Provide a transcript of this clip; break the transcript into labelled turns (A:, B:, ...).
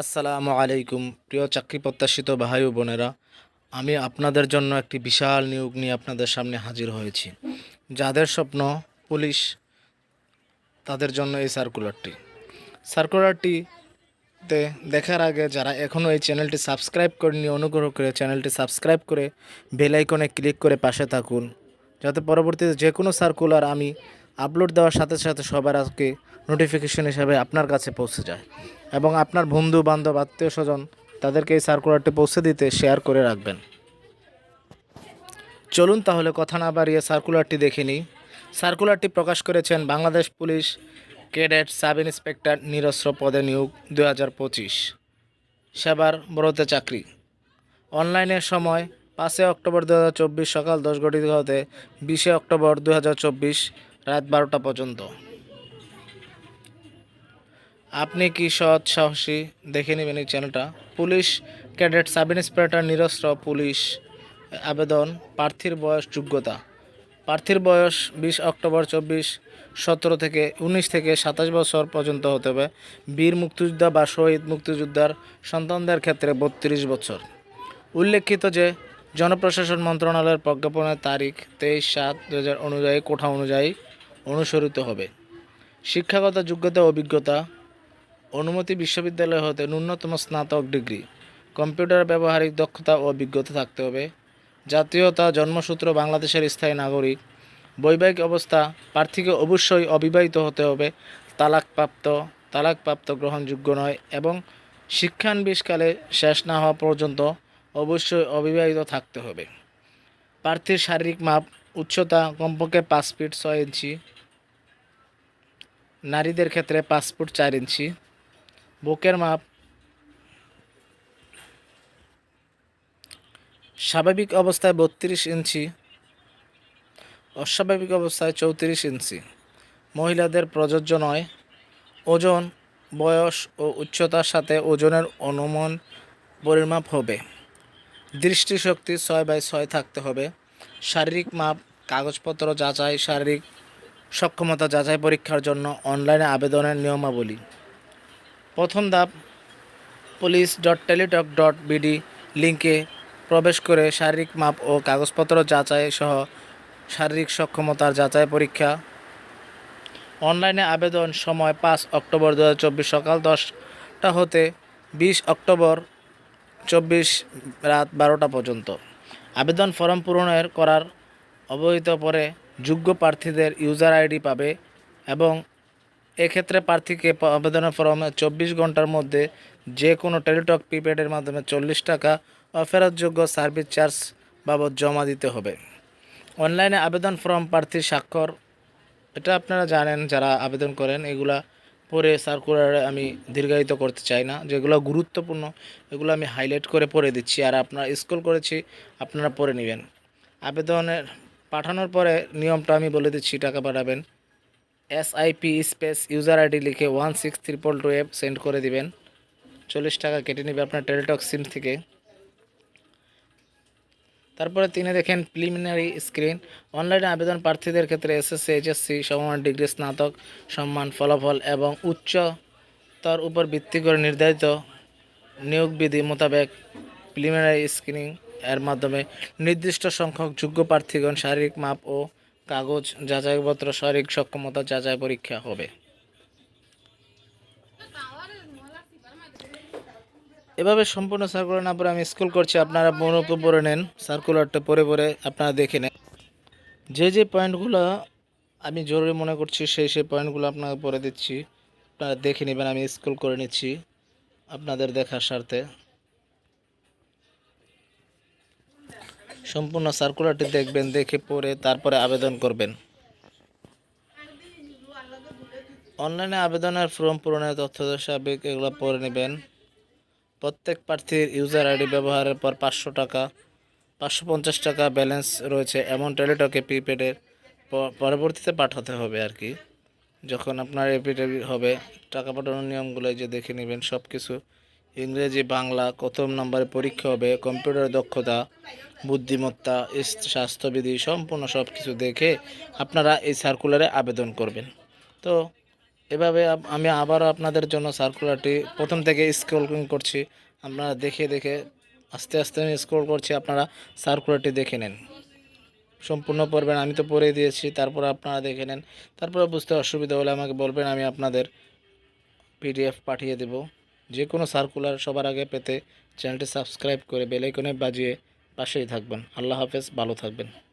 A: আসসালামু আলাইকুম, প্রিয় চাকরি প্রত্যাশিত ভাই ও বোনেরা। আমি আপনাদের জন্য একটি বিশাল নিয়োগ নিয়ে আপনাদের সামনে হাজির হয়েছি। যাদের স্বপ্ন পুলিশ, তাদের জন্য এই সার্কুলারটি। সার্কুলারটিতে দেখার আগে যারা এখনও এই চ্যানেলটি সাবস্ক্রাইব করেনি অনুগ্রহ করে চ্যানেলটি সাবস্ক্রাইব করে বেল আইকনে ক্লিক করে পাশে থাকুন। যাতে পরবর্তীতে যে কোনো সার্কুলার আমি আপলোড দেওয়ার সাথে সাথে সবার আজকে নোটিফিকেশন হিসাবে আপনার কাছে পৌঁছে যায়। এবং আপনার বন্ধু, বান্ধব, আত্মীয় স্বজন তাদেরকে এই সার্কুলারটি পৌঁছে দিতে শেয়ার করে রাখবেন। চলুন তাহলে কথা না বাড়িয়ে সার্কুলারটি দেখে নিই। সার্কুলারটি প্রকাশ করেছেন Bangladesh police cadet sub inspector নিরস্ত্র পদে নিয়োগ দু হাজার পঁচিশ। সেবার বড়তে চাকরি। অনলাইনের সময় পাঁচই অক্টোবর দু হাজার চব্বিশ সকাল দশ ঘটিকা হতে বিশে অক্টোবর দু হাজার চব্বিশ রাত বারোটা পর্যন্ত। আপনি কি সৎ সাহসী? দেখে নেবেন এই চ্যানেলটা। পুলিশ ক্যাডেট সাব ইন্সপেক্টর নিরস্ত্র পুলিশ আবেদন, প্রার্থীর বয়স যোগ্যতা। প্রার্থীর বয়স বিশ অক্টোবর চব্বিশ, সতেরো থেকে উনিশ থেকে সাতাশ বছর পর্যন্ত হতে হবে। বীর মুক্তিযোদ্ধা বা শহীদ মুক্তিযোদ্ধার সন্তানদের ক্ষেত্রে বত্রিশ বছর। উল্লেখিত যে জনপ্রশাসন মন্ত্রণালয়ের প্রজ্ঞাপনের তারিখ তেইশ সাত দু অনুযায়ী, কোঠা অনুযায়ী অনুসরিত হবে। শিক্ষাগত যোগ্যতা, অভিজ্ঞতা, অনুমতি বিশ্ববিদ্যালয় হতে ন্যূনতম স্নাতক ডিগ্রি, কম্পিউটার ব্যবহারিক দক্ষতা ও অভিজ্ঞতা থাকতে হবে। জাতীয়তা, জন্মসূত্র, বাংলাদেশের স্থায়ী নাগরিক, বৈবাহিক অবস্থা প্রার্থীকে অবশ্যই অবিবাহিত হতে হবে, তালাকপ্রাপ্ত তালাকপ্রাপ্ত গ্রহণযোগ্য নয় এবং শিক্ষানবিশকালে শেষ না হওয়া পর্যন্ত অবশ্যই অবিবাহিত থাকতে হবে। প্রার্থীর শারীরিক মাপ, উচ্চতা, কমপক্ষে পাঁচ ফিট ছয় ইঞ্চি নারীদের ক্ষেত্রে পাঁচ ফুট চার ইঞ্চি, বুকের মাপ স্বাভাবিক অবস্থায় বত্রিশ ইঞ্চি, অস্বাভাবিক অবস্থায় চৌত্রিশ ইঞ্চি। মহিলাদের প্রযোজ্য নয়। ওজন, বয়স ও উচ্চতার সাথে ওজনের অনুমান পরিমাপ হবে। দৃষ্টিশক্তি ছয় বাই ছয় থাকতে হবে। শারীরিক মাপ, কাগজপত্র যাচাই, শারীরিক সক্ষমতা যাচাই পরীক্ষার জন্য অনলাইনে আবেদনের নিয়মাবলী। প্রথম ধাপ police dot Teletalk dot BD লিঙ্কে প্রবেশ করে শারীরিক মাপ ও কাগজপত্র যাচাই সহ শারীরিক সক্ষমতার যাচাই পরীক্ষা। অনলাইনে আবেদন সময় পাঁচ অক্টোবর দু হাজার চব্বিশ সকাল দশটা হতে বিশ অক্টোবর চব্বিশ রাত বারোটা পর্যন্ত। আবেদন ফর্ম পূরণের করার অবহিত পরে যোগ্য প্রার্থীদের ইউজার আইডি পাবে এবং এক্ষেত্রে প্রার্থীকে আবেদনের ফর্মে চব্বিশ ঘণ্টার মধ্যে যে কোনো টেলিটক প্রিপেডের মাধ্যমে চল্লিশ টাকা অফেরতযোগ্য সার্ভিস চার্জ বাবদ জমা দিতে হবে। অনলাইনে আবেদন ফর্ম প্রার্থীর স্বাক্ষর, এটা আপনারা জানেন যারা আবেদন করেন, এগুলা পরে সার্কুলারে আমি দীর্ঘায়িত করতে চাই না। যেগুলো গুরুত্বপূর্ণ, এগুলো আমি হাইলাইট করে পড়ে দিচ্ছি। আর আপনারা স্কুল করেছি, আপনারা পড়ে নেবেন। আবেদনের পাঠানোর পরে নিয়মটা আমি বলে দিচ্ছি, টাকা পাঠাবেন। এসআইপি স্পেস ইউজার আইডি লিখে one six triple two F send করে দিবেন। চল্লিশ টাকা কেটে নেবে আপনার টেলিটক সিম থেকে। তারপরে তিনি দেখেন প্রিলিমিনারি স্ক্রিন অনলাইনে আবেদন প্রার্থীদের ক্ষেত্রে এসএসসি এইচএসসি সমমান, ডিগ্রি, স্নাতক, সম্মান, ফলাফল এবং উচ্চতর উপর ভিত্তি করে নির্ধারিত নিয়োগ বিধি মোতাবেক প্রিলিমিনারি স্ক্রিনিং এর মাধ্যমে নির্দিষ্ট সংখ্যক যোগ্য প্রার্থীগণ শারীরিক মাপ ও কাগজ যাচাইপত্র, শারীরিক সক্ষমতা যাচাই পরীক্ষা হবে। এভাবে সম্পূর্ণ সার্কুলার না পরে আমি স্কুল করছি, আপনারা মনোপ পড়ে নেন সার্কুলারটা পরে পরে আপনারা দেখে নেন। যে যে পয়েন্টগুলো আমি জরুরি মনে করছি, সেই সেই পয়েন্টগুলো আপনাকে পরে দিচ্ছি, আপনারা দেখে নেবেন, আমি স্কুল করে নিচ্ছি আপনাদের দেখার স্বার্থে। সম্পূর্ণ সার্কুলারটি দেখবেন, দেখে পড়ে তারপরে আবেদন করবেন। অনলাইনে আবেদনের ফর্ম পূরণের তথ্য সাবেক এগুলো পড়ে নেবেন। প্রত্যেক প্রার্থীর ইউজার আইডি ব্যবহারের পর পাঁচশো টাকা, পাঁচশো পঞ্চাশ টাকা ব্যালেন্স রয়েছে, এমন টেলিটকে প্রিপেডের পরবর্তীতে পাঠাতে হবে আর কি। যখন আপনার এপিডেবিট হবে, টাকা পাঠানোর নিয়মগুলো যে দেখে নেবেন সব কিছু ইংরেজি, বাংলা, প্রথম নম্বরে পরীক্ষা হবে, কম্পিউটার দক্ষতা, বুদ্ধিমত্তা স্বাস্থ্যবিধি সম্পূর্ণ সব কিছু দেখে আপনারা এই সার্কুলারে আবেদন করবেন। তো এভাবে আমি আবারও আপনাদের জন্য সার্কুলারটি প্রথম থেকে স্ক্রলিং করছি। আপনারা দেখে দেখে আস্তে আস্তে আমি স্ক্রল করছি, আপনারা সার্কুলারটি দেখে নেন। সম্পূর্ণ পড়বেন, আমি তো পড়ে দিয়েছি, তারপর আপনারা দেখে নেন। তারপরে বুঝতে অসুবিধা হলে আমাকে বলবেন, আমি আপনাদের পিডিএফ পাঠিয়ে দেব। যে কোনো সার্কুলার সবার আগে পেতে চ্যানেলটি সাবস্ক্রাইব করে বেলাইকনে বাজিয়ে পাশেই থাকবেন। আল্লাহ হাফেজ, ভালো থাকবেন।